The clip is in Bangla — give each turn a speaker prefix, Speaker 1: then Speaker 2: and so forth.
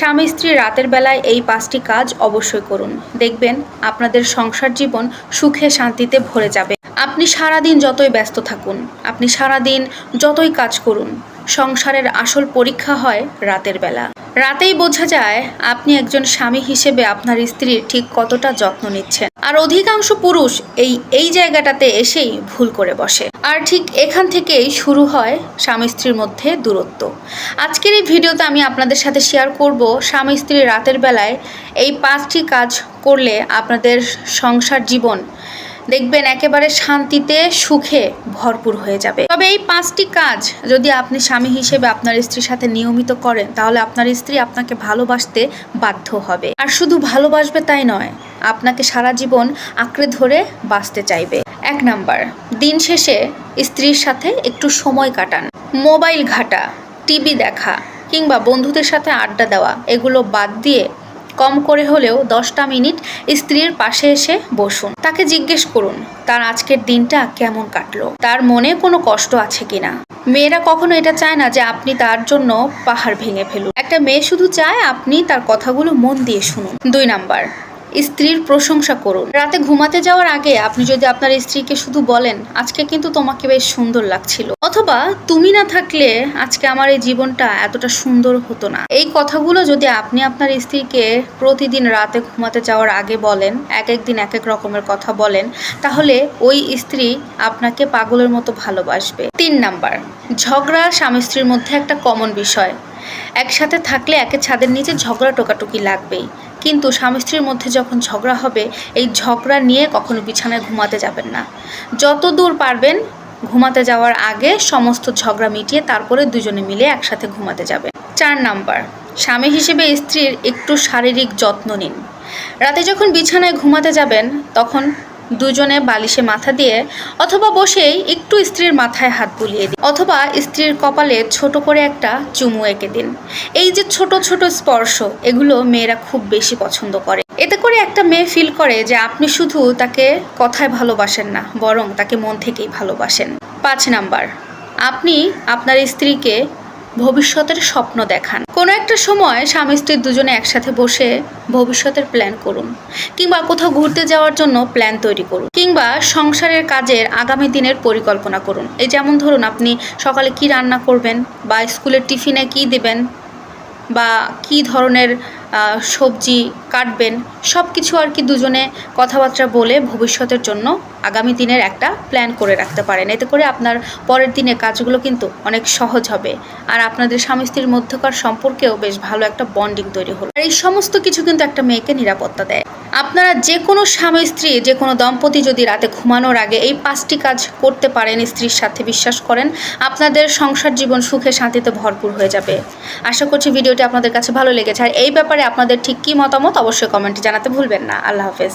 Speaker 1: স্বামী স্ত্রী রাতের বেলায় এই পাঁচটি কাজ অবশ্যই করুন। দেখবেন আপনাদের সংসার জীবন সুখে শান্তিতে ভরে যাবে। আপনি সারাদিন যতই ব্যস্ত থাকুন, আপনি সারাদিন যতই কাজ করুন, সংসারের আসল পরীক্ষা হয় রাতের বেলা। রাতেই বোঝা যায় আপনি একজন স্বামী হিসেবে আপনার স্ত্রীর ঠিক কতটা যত্ন নিচ্ছেন। আর অধিকাংশ পুরুষ এই এই জায়গাটাতে এসেই ভুল করে বসে। আর ঠিক এখান থেকেই শুরু হয় স্বামী স্ত্রীর মধ্যে দূরত্ব। আজকের এই ভিডিওতে আমি আপনাদের সাথে শেয়ার করব স্বামী স্ত্রী রাতের বেলায় এই পাঁচটি কাজ করলে আপনাদের সংসার জীবন দেখবেন একেবারে শান্তিতে, সুখে ভরপুর হয়ে যাবে। তবে এই পাঁচটি কাজ যদি আপনি স্বামী হিসেবে আপনার স্ত্রীর সাথে নিয়মিত করেন, তাহলে আপনার স্ত্রী আপনাকে ভালোবাসতে বাধ্য হবে। আর শুধু ভালোবাসবে তাই নয়, আপনাকে সারা জীবন আঁকড়ে ধরে বাঁচতে চাইবে। এক নাম্বার, দিন শেষে স্ত্রীর সাথে একটু সময় কাটান। মোবাইল ঘাটা, টিভি দেখা কিংবা বন্ধুদের সাথে আড্ডা দেওয়া, এগুলো বাদ দিয়ে কম করে হলেও দশটা মিনিট স্ত্রীর পাশে এসে বসুন। তাকে জিজ্ঞেস করুন, তার আজকের দিনটা কেমন কাটলো? তার মনে কোনো কষ্ট আছে কিনা? মেয়েরা কখনো এটা চায় না যে আপনি তার জন্য পাহাড় ভেঙে ফেলুন। একটা মেয়ে শুধু চায় আপনি তার কথাগুলো মন দিয়ে শুনুন। দুই নাম্বার স্ত্রীর প্রশংসা করুন। রাতে ঘুমাতে যাওয়ার আগে আপনি যদি আপনার স্ত্রীকে শুধু বলেন, আজকে কিন্তু তোমাকে বেশ সুন্দর লাগছিল। অথবা তুমি না থাকলে আজকে আমার এই জীবনটা এতটা সুন্দর হতো না। এই কথাগুলো যদি আপনি আপনার স্ত্রীকে প্রতিদিন রাতে ঘুমাতে যাওয়ার আগে বলেন, এক এক দিন এক এক রকমের কথা বলেন, তাহলে ওই স্ত্রী আপনাকে পাগলের মতো ভালোবাসবে। তিন নাম্বার, ঝগড়া স্বামী স্ত্রীর মধ্যে একটা কমন বিষয়। একসাথে থাকলে একে ছাদের নিচে ঝগড়া টোকাটুকি লাগবেই। কিন্তু স্বামী স্ত্রীর মধ্যে যখন ঝগড়া হবে, এই ঝগড়া নিয়ে কখনো বিছানায় ঘুমাতে যাবেন না। যত দূর পারবেন ঘুমাতে যাওয়ার আগে সমস্ত ঝগড়া মিটিয়ে তারপরে দুজনে মিলে একসাথে ঘুমাতে যাবেন। চার নাম্বার, স্বামী হিসেবে স্ত্রীর একটু শারীরিক যত্ন নিন। রাতে যখন বিছানায় ঘুমাতে যাবেন, তখন দুজনে বালিশে মাথা দিয়ে অথবা বসেই একটু স্ত্রীর মাথায় হাত বুলিয়ে দিন। অথবা স্ত্রীর কপালে ছোট করে একটা চুমু এঁকে দিন। এই যে ছোট ছোট স্পর্শ, এগুলো মেয়েরা খুব বেশি পছন্দ করে। এতে করে একটা মেয়ে ফিল করে যে আপনি শুধু তাকে কথায় ভালোবাসেন না, বরং তাকে মন থেকেই ভালোবাসেন। পাঁচ নাম্বার, আপনি আপনার স্ত্রীকে ভবিষ্যতের স্বপ্ন দেখান। কোনো একটা সময় স্বামী স্ত্রীর দুজনে একসাথে বসে ভবিষ্যতের প্ল্যান করুন কিংবা কোথাও ঘুরতে যাওয়ার জন্য প্ল্যান তৈরি করুন কিংবা সংসারের কাজের আগামী দিনের পরিকল্পনা করুন। এই যেমন ধরুন, আপনি সকালে কি রান্না করবেন বা স্কুলের টিফিনে কি দেবেন বা কি ধরনের সবজি কাটবেন সব কিছু আর কি দুজনে কথাবার্তা বলে ভবিষ্যতের জন্য আগামী দিনের একটা প্ল্যান করে রাখতে পারেন। এতে করে আপনার পরের দিনে কাজগুলো কিন্তু অনেক সহজ হবে। আর আপনাদের স্বামী স্ত্রীর মধ্যকার সম্পর্কেও বেশ ভালো একটা বন্ডিং তৈরি হলো। আর এই সমস্ত কিছু কিন্তু একটা মেয়েকে নিরাপত্তা দেয়। আপনারা যে কোনো স্বামী, স্ত্রী, যে কোনো দম্পতি যদি রাতে ঘুমানোর আগে এই পাঁচটি কাজ করতে পারেন, স্ত্রীর সাথে বিশ্বাস করেন, আপনাদের সংসার জীবন সুখে শান্তিতে ভরপুর হয়ে যাবে। আশা করছি ভিডিওটি আপনাদের কাছে ভালো লেগেছে। আর এই ব্যাপারে আপনাদের ঠিক কী মতামত অবশ্যই কমেন্টে জানাতে ভুলবেন না। আল্লাহ হাফেজ।